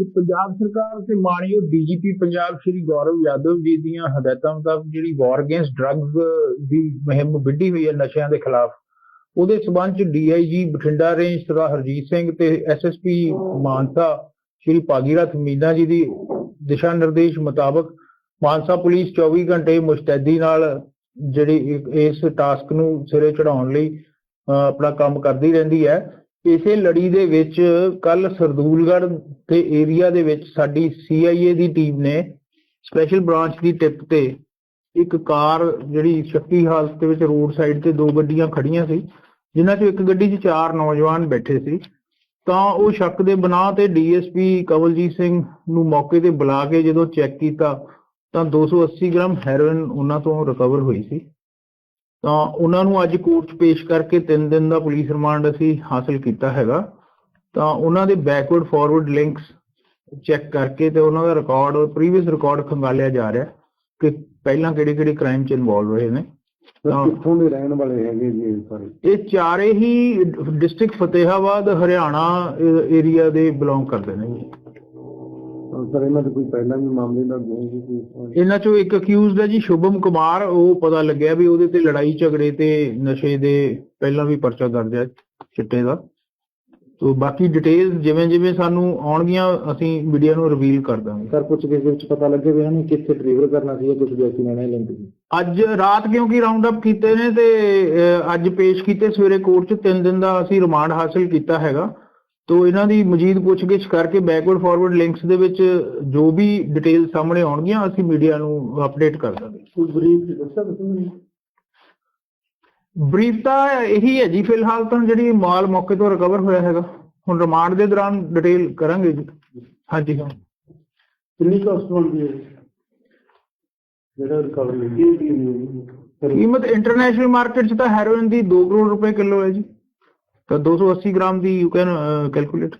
ਕਿ ਪੰਜਾਬ ਸਰਕਾਰ ਤੇ ਮਾਣਯੋਗ ਡੀਜੀਪੀ ਪੰਜਾਬ ਸ਼੍ਰੀ ਗੌਰਵ ਯਾਦਵ ਜੀ ਦੀਆਂ ਹਦਾਇਤਾਂ ਮੁਤਾਬਕ ਜਿਹੜੀ ਵਾਰ ਅਗੇਂਸਟ ਡਰੱਗਸ ਦੀ ਮੁਹਿੰਮ ਵਿੱਢੀ ਹੋਈ ਹੈ ਨਸ਼ਿਆਂ ਦੇ ਖਿਲਾਫ, ਉਹਦੇ ਸਬੰਧ ਚ ਡੀਆਈਜੀ ਬਠਿੰਡਾ ਰੇਂਜ ਸਰਦਾਰ ਹਰਜੀਤ ਸਿੰਘ ਤੇ ਐਸਐਸਪੀ ਮਾਨਸਾ ਸ਼੍ਰੀ ਭਾਗੀਰਥ ਮੀਨਾ ਜੀ ਦੀ ਦਿਸ਼ਾ ਨਿਰਦੇਸ਼ ਮੁਤਾਬਕ ਮਾਨਸਾ ਪੁਲਿਸ 24 ਘੰਟੇ ਮੁਸ਼ਤੈਦੀ ਨਾਲ ਜਿਹੜੀ ਇਸ ਟਾਸਕ ਨੂੰ ਸਿਰੇ ਚੜਾਉਣ ਲਈ, ਅਹ ਆਪਣਾ ਕੰਮ ਕਰਦੀ ਰਹਿੰਦੀ ਹੈ। ਇਸੇ ਲੜੀ ਦੇ ਵਿੱਚ ਕੱਲ ਸਰਦੂਲਗੜ੍ਹ ਦੇ ਏਰੀਆ ਦੇ ਵਿੱਚ ਸਾਡੀ ਸੀਆਈਏ ਦੀ ਟੀਮ ਨੇ ਸਪੈਸ਼ਲ ਬ੍ਰਾਂਚ ਦੀ ਟਿਪ ਤੇ ਇੱਕ ਕਾਰ ਜਿਹੜੀ ਸ਼ੱਕੀ ਹਾਲਤ ਦੇ ਵਿੱਚ ਰੋਡ ਸਾਈਡ ਤੇ ਦੋ ਗੱਡੀਆਂ ਖੜੀਆਂ ਸੀ, ਜਿਨ੍ਹਾਂ 'ਚੋਂ ਇੱਕ ਗੱਡੀ 'ਚ ਚਾਰ ਨੌਜਵਾਨ ਬੈਠੇ ਸੀ। ਤਾਂ ਉਹ ਸ਼ੱਕ ਦੇ ਬਣਾ ਤੇ ਡੀਐਸਪੀ ਕਵਲਜੀਤ ਸਿੰਘ ਨੂੰ ਮੌਕੇ ਤੇ ਬੁਲਾ ਕੇ ਜਦੋਂ ਚੈੱਕ ਕੀਤਾ ਤਾਂ 280 ਗ੍ਰਾਮ ਹੈਰੋਇਨ ਉਹਨਾਂ ਤੋਂ ਰਿਕਵਰ ਹੋਈ ਸੀ। ਤਾਂ ਉਹਨਾਂ ਨੂੰ ਅੱਜ ਕੋਰਟ 'ਚ ਪੇਸ਼ ਕਰਕੇ 3 ਦਿਨ ਦਾ ਪੁਲਿਸ ਰਿਮਾਂਡ ਅਸੀਂ ਹਾਸਲ ਕੀਤਾ ਹੈਗਾ। ਤਾਂ ਉਹਨਾਂ ਦੇ ਬੈਕਵਰਡ ਫਾਰਵਰਡ ਲਿੰਕਸ ਚੈੱਕ ਕਰਕੇ ਤੇ ਉਹਨਾਂ ਦਾ ਰਿਕਾਰਡ ਪ੍ਰੀਵੀਅਸ ਰਿਕਾਰਡ ਖੰਗਾਲਿਆ ਜਾ ਰਿਹਾ ਕਿ ਪਹਿਲਾਂ ਕਿਹੜੇ ਕਿਹੜੇ ਕ੍ਰਾਈਮ 'ਚ ਇਨਵੋਲਵ ਰਹੇ ਨੇ। ਤਾਂ ਕਿੱਥੋਂ ਦੇ ਰਹਿਣ ਵਾਲੇ ਹੈਗੇ ਜੀ ਸਾਰੇ? ਇਹ ਚਾਰੇ ਹੀ ਡਿਸਟ੍ਰਿਕਟ ਫਤਿਹਾਬਾਦ ਹਰਿਆਣਾ ਏਰੀਆ ਦੇ ਬਿਲੋਂਗ ਕਰਦੇ ਨੇ ਜੀ। ਸਰ ਇਹਨਾਂ ਦੇ ਕੋਈ ਪਹਿਲਾਂ ਵੀ ਮਾਮਲੇ ਦਾ ਹੋਣਗੇ ਕੋਈ ਇਹਨਾਂ ਚੋਂ ਇੱਕ ਅਕਿਊਜ਼ਡ ਹੈ ਜੀ ਸ਼ੁਭਮ ਕੁਮਾਰ। ਉਹ ਪਤਾ ਲੱਗਿਆ ਵੀ ਉਹਦੇ ਤੇ ਲੜਾਈ ਝਗੜੇ ਤੇ ਨਸ਼ੇ ਦੇ ਪਹਿਲਾਂ ਵੀ ਪਰਚਾ ਦਰਜ ਹੈ ਚਿੱਟੇ ਦਾ। ਸੋ ਬਾਕੀ ਡਿਟੇਲਸ ਜਿਵੇਂ ਜਿਵੇਂ ਸਾਨੂੰ ਆਉਣਗੀਆਂ ਅਸੀਂ ਮੀਡੀਆ ਨੂੰ ਰਿਵੀਲ ਕਰ ਦਾਂਗੇ। ਸਰ ਕੁਝ ਕਿਸੇ ਵਿੱਚ ਪਤਾ ਲੱਗੇ ਵੀ ਇਹਨੂੰ ਕਿੱਥੇ ਡਿਲੀਵਰ ਕਰਨਾ ਸੀ ਕੁਝ ਵਿਅਕਤੀ ਨੇ ਲਿੰਕ ਸੀ ਅੱਜ ਰਾਤ ਕਿਉਂਕਿ ਰਾਉਂਡ ਅਪ ਕੀਤੇ ਨੇ ਤੇ ਅਹ, ਅੱਜ ਪੇਸ਼ ਕੀਤੇ ਸਵੇਰੇ ਕੋਰਟ 'ਚ 3 ਦਿਨ ਦਾ ਅਸੀਂ ਰਿਮਾਂਡ ਹਾਸਲ ਕੀਤਾ ਹੈਗਾ। ਤੋ ਇਹਨਾਂ ਦੀ ਮਜੀਦ ਪੁੱਛਗਿੱਛ ਕਰਕੇ ਬੈਕਵਰਡ ਫਾਰਵਰਡ ਲਿੰਕਸ ਦੇ ਵਿੱਚ ਜੋ ਵੀ ਡਿਟੇਲ ਸਾਹਮਣੇ ਆਉਣਗੀਆਂ ਅਸੀਂ ਮੀਡੀਆ ਨੂੰ ਅਪਡੇਟ ਕਰ ਦਾਂਗੇ। ਕੋਈ ਬਰੀਫ ਦੱਸਿਆ ਤੁਸੀਂ ਬਰੀਫ ਤਾਂ ਇਹੀ ਹੈ ਜੀ ਫਿਲਹਾਲ ਤਾਂ ਜਿਹੜੀ ਮਾਲ ਮੌਕੇ ਤੋਂ ਰਿਕਵਰ ਹੋਇਆ ਹੈਗਾ। ਹੁਣ ਰਿਮਾਂਡ ਦੇ ਦੌਰਾਨ ਡਿਟੇਲ ਕਰਾਂਗੇ ਜੀ। ਹਾਂਜੀ ਹਾਂ। ਕਿੰਨੀ ਕਾਸਟ ਬਣਦੀ ਹੈ? ਜਿਹੜਾ ਰਿਕਵਰ ਲਈ ਕੀਮਤ ਇੰਟਰਨੈਸ਼ਨਲ ਮਾਰਕੀਟ 'ਚ ਤਾਂ ਹੈਰੋਇਨ ਦੀ 2 ਕਰੋੜ ਰੁਪਏ ਕਿਲੋ ਹੈ ਜੀ। ਤਾਂ 280 ਗ੍ਰਾਮ ਦੀ ਯੂ ਕੈਨ ਕੈਲਕੂਲੇਟ